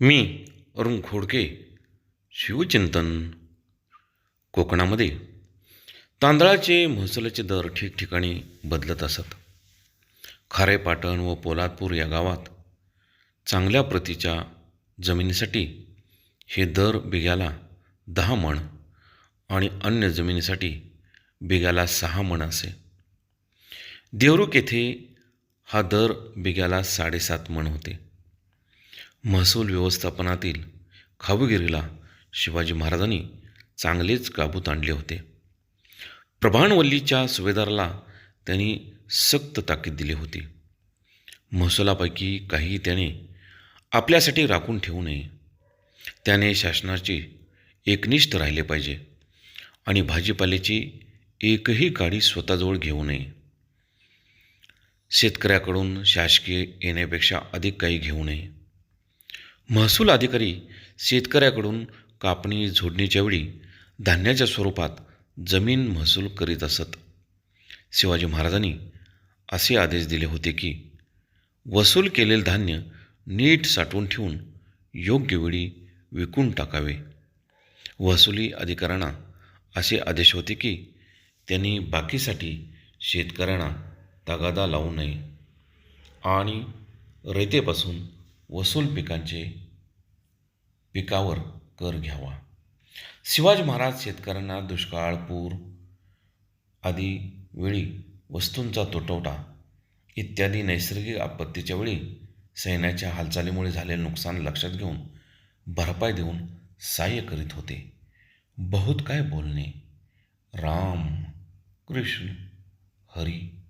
मी अरुण खोडके शिवचिंतन. कोकणामध्ये तांदळाचे महसुलाचे दर ठिकठिकाणी बदलत असत. खारेपाटण व पोलादपूर या गावात चांगल्या प्रतीच्या जमिनीसाठी हे दर बिघ्याला दहा मण आणि अन्य जमिनीसाठी बिघ्याला सहा मण असे. देवरुख येथे हा दर बिघ्याला साडेसात मण होते. महसूल व्यवस्थापनातील खाबुगिरीला शिवाजी महाराजांनी चांगलेच काबूत आणले होते. प्रभाणवल्लीच्या सुभेदाराला त्यांनी सक्त ताकीद दिली होती. महसुलापैकी काही त्याने आपल्यासाठी राखून ठेवू नये. त्याने शासनाची एकनिष्ठ राहिले पाहिजे आणि भाजीपाल्याची एकही गाडी स्वतःजवळ घेऊ नये. शेतकऱ्याकडून शासकीय येण्यापेक्षा अधिक काही घेऊ नये. महसूल अधिकारी शेतकऱ्याकडून कापणी झोडणीच्या वेळी धान्याच्या स्वरूपात जमीन महसूल करीत असत. शिवाजी महाराजांनी असे आदेश दिले होते की वसूल केलेले धान्य नीट साठवून ठेवून योग्य वेळी विकून टाकावे. वसुली अधिकाऱ्यांना असे आदेश होते की त्यांनी बाकीसाठी शेतकऱ्यांना तगादा लावू नये. आणि रयतेपासून वसूल पिकांचे पिकावर कर घ्यावा. शिवाजी महाराज शेतकऱ्यांना दुष्काळ पूर आदी वेळी वस्तूंचा तुटवडा इत्यादी नैसर्गिक आपत्तीच्या वेळी सैन्याच्या हालचालीमुळे झालेले नुकसान लक्षात घेऊन भरपाई देऊन सहाय्य करीत होते. बहुत काय बोलणे? राम कृष्ण हरी